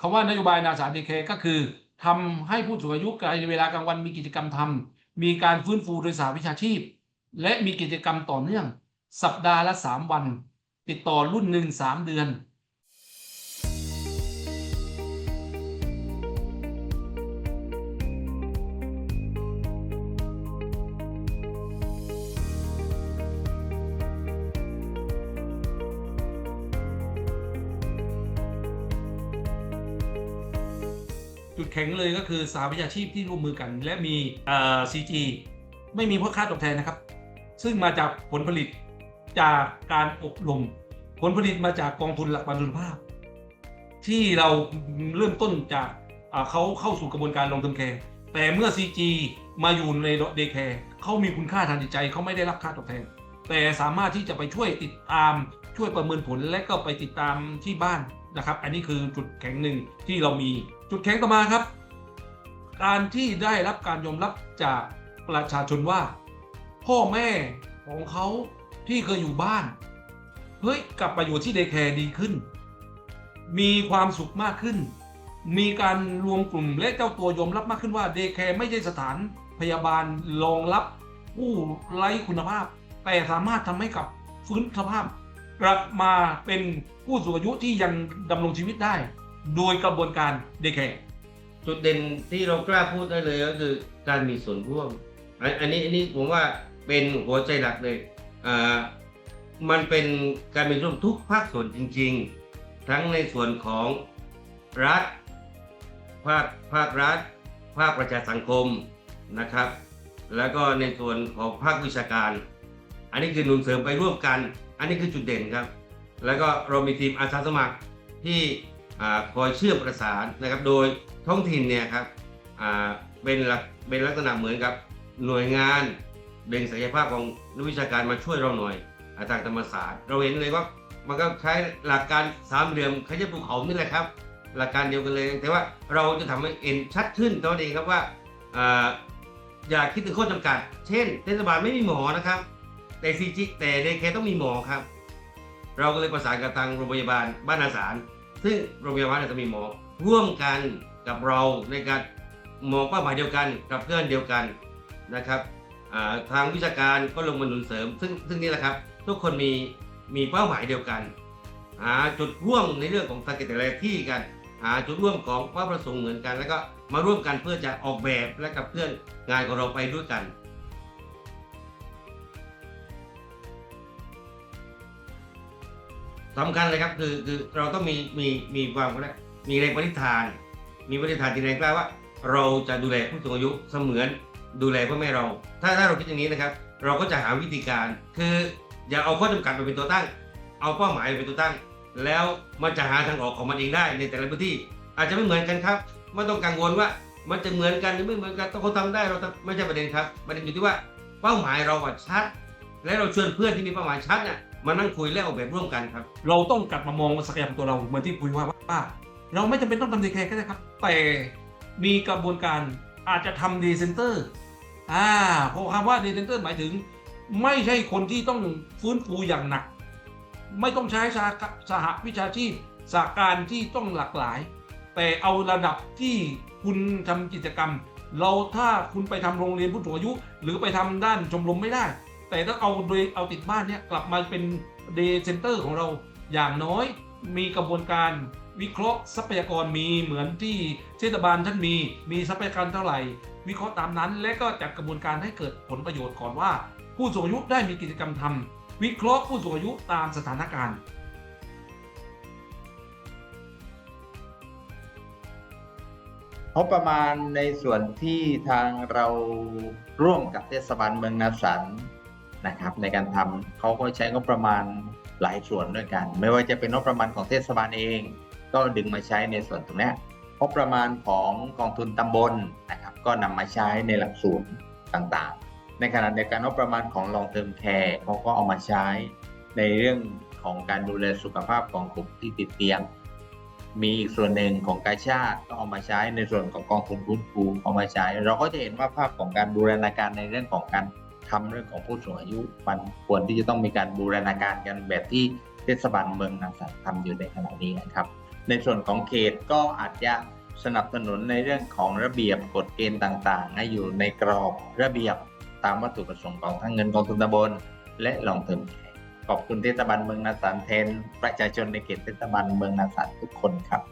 คำว่านโยบายนาสาดีเคก็คือทำให้ผู้สูงอายุในเวลากลางวันมีกิจกรรมทำมีการฟื้นฟูโดยสาวิชาชีพ และมีกิจกรรมต่อเนื่อง สัปดาห์ละ 3 วัน ติดต่อรุ่นหนึ่ง3เดือน จุดแข็งเลยก็คือสาวิชาชีพที่ร่วมมือกัน และมีเอ่อ CG ไม่มีพวกค่าตอบแทนนะครับ ซึ่งมาจากผลผลิตจากการอบรม ผลผลิตมาจากกองทุนหลักประกันสุขภาพ ที่เราเริ่มต้นจากเขาเข้าสู่กระบวนการลงทุนแคร์แต่เมื่อ CG มาอยู่ในเดย์แคร์เขามีคุณค่าทางจิตใจเขาไม่ได้รับค่าตอบแทน แต่สามารถที่จะไปช่วยติดตามช่วยประเมินผลและก็ไปติดตามที่บ้านนะครับ อันนี้คือจุดแข็งหนึ่งที่เรามี จุดแข็งต่อมาครับ การที่ได้รับการยอมรับจากประชาชนว่า พ่อแม่ของเขาที่เคยอยู่บ้าน เฮ้ยกลับมาอยู่ที่เดแคร์ดีขึ้น มีความสุขมากขึ้น มีการรวมกลุ่มและเจ้าตัวยอมรับมากขึ้นว่าเดแคร์ไม่ใช่สถานพยาบาลรองรับผู้ไร้คุณภาพ แต่สามารถทำให้กับฟื้นสภาพ กลับมาเป็นผู้สูงอายุที่ยังดำรงชีวิตได้ โดยกระบวนการเดย์แคร์จุดเด่นที่เรากล้าพูดได้เลยก็คือการมีส่วนร่วม อันนี้อันนี้ผมว่าเป็นหัวใจหลักเลยอ่ามันเป็นการมีส่วนร่วมทุกภาคส่วนจริง ๆ ทั้งในส่วนของรัฐ ภาคภาครัฐ ภาคประชาสังคมนะครับ แล้วก็ในส่วนของภาควิชาการ อันนี้คือหนุนเสริมไปร่วมกัน อันนี้คือจุดเด่นครับ แล้วก็เรามีทีมอาสาสมัครที่ คอยเชื่อมประสานนะครับโดยท้องถิ่นเนี่ยครับเป็นเป็นลักษณะเหมือนกับหน่วยงานเบ่งศักยภาพของนักวิชาการมาช่วยเราหน่อยอาทางธรรมศาสตร์ เราเห็นเลยว่ามันก็ใช้หลักการสามเหลี่ยมขยับภูเขานี่แหละครับ หลักการเดียวกันเลย แต่ว่าเราจะทำให้เอ็นชัดขึ้นเท่านั้นเองครับว่าออย่าคิดถึงข้อจำกัด เช่นเทศบาลไม่มีหมอนะครับ แต่ซีจิแต่เดเคต้องมีหมอครับ เราก็เลยประสานกับทางโรงพยาบาลบ้านอาสาร ซึ่งโรงพยาบาลจะมีหมอร่วมกันกับเราในการมองเป้าหมายเดียวกันกับเพื่อนเดียวกันนะครับทางวิชาการก็ลงมาหนุนเสริม ซึ่งซึ่งนี่แหละครับ ทุกคนมีมีเป้าหมายเดียวกันหาจุดร่วมในเรื่องของทาร์เก็ตแต่ละที่กันหาจุดร่วมของเป้าประสงค์เหมือนกัน แล้วก็มาร่วมกันเพื่อจะออกแบบและกับเพื่อนงานของเราไปด้วยกัน สำคัญเลยครับคือคือเราต้องมีมีมีความเขาเรียกมีแรงปณิธาน มีปณิธานที่แรงกล้าว่า เราจะดูแลผู้สูงอายุเสมือนดูแลพ่อแม่เรา ถ้าถ้าเราคิดอย่างนี้นะครับ เราก็จะหาวิธีการ คืออย่าเอาข้อจำกัดมาเป็นตัวตั้ง เอาเป้าหมายเป็นตัวตั้ง แล้วมันจะหาทางออกของมันเองได้ในแต่ละพื้นที่ อาจจะไม่เหมือนกันครับไม่ต้องกังวลว่ามันจะเหมือนกันหรือไม่เหมือนกันต้องเขาทำได้เราไม่ใช่ประเด็นครับประเด็นอยู่ที่ว่าเป้าหมายเราชัด และเราชวนเพื่อนที่มีเป้าหมายชัดเนี่ย มานั่งคุยและออกแบบร่วมกันครับ เราต้องกลับมามองศักยภาพตัวเราเหมือนที่คุยว่าว่า เราไม่จำเป็นต้องทำเดย์แคร์ก็ได้ครับ แต่มีกระบวนการอาจจะทำเดย์เซนเตอร์อ่าเพราะคำว่าเดย์เซนเตอร์หมายถึง ไม่ใช่คนที่ต้องฟื้นฟูอย่างหนัก ไม่ต้องใช้สาสหวิชาชีพสาการที่ต้องหลากหลาย แต่เอาระดับที่คุณทำกิจกรรม เราถ้าคุณไปทำโรงเรียนผู้สูงอายุ หรือไปทำด้านชมรมไม่ได้ แต่ถ้าเอาโดยเอาติดบ้านเนี่ยกลับมาเป็นเดย์เซนเตอร์ของเราอย่างน้อยมีกระบวนการวิเคราะห์ทรัพยากรมีเหมือนที่เทศบาลท่านมีมีทรัพยากรเท่าไหร่ วิเคราะห์ตามนั้น และก็จัดกระบวนการให้เกิดผลประโยชน์ก่อนว่า ผู้สูงอายุได้มีกิจกรรมทำวิเคราะห์ผู้สูงอายุตามสถานการณ์งบประมาณในส่วนที่ทางเราร่วมกับเทศบาลเมืองนาสัน นะครับในการทำเขาก็ใช้งบประมาณหลายส่วนด้วยกัน ไม่ว่าจะเป็นงบประมาณของเทศบาลเอง ก็ดึงมาใช้ในส่วนตรงนี้งบประมาณของกองทุนตำบลนะครับก็นำมาใช้ในหลักสูตรต่างๆ ในขณะเดียวกันงบประมาณของ long term care เขาก็เอามาใช้ในเรื่องของการดูแลสุขภาพของกลุ่มที่ติดเตียง มีอีกส่วนหนึ่งของกาชาติก็เอามาใช้ในส่วนของกองทุนฟื้นฟูเอามาใช้ เราก็จะเห็นว่าภาพของการบูรณาการในเรื่องของการ ทำเรื่องของผู้สูงอายุ มันควรที่จะต้องมีการบูรณาการกันแบบที่เทศบาลเมืองนาสันทำอยู่ในขณะนี้นะครับ ในส่วนของเขตก็อาจจะสนับสนุนในเรื่องของระเบียบกฎเกณฑ์ต่างๆ ให้อยู่ในกรอบระเบียบตามวัตถุประสงค์ของทั้งเงินกองทุนตำบลและลองเติมขอบคุณเทศบาลเมืองนาสารแทน ประชาชนในเขตเทศบาลเมืองนาสารทุกคนครับ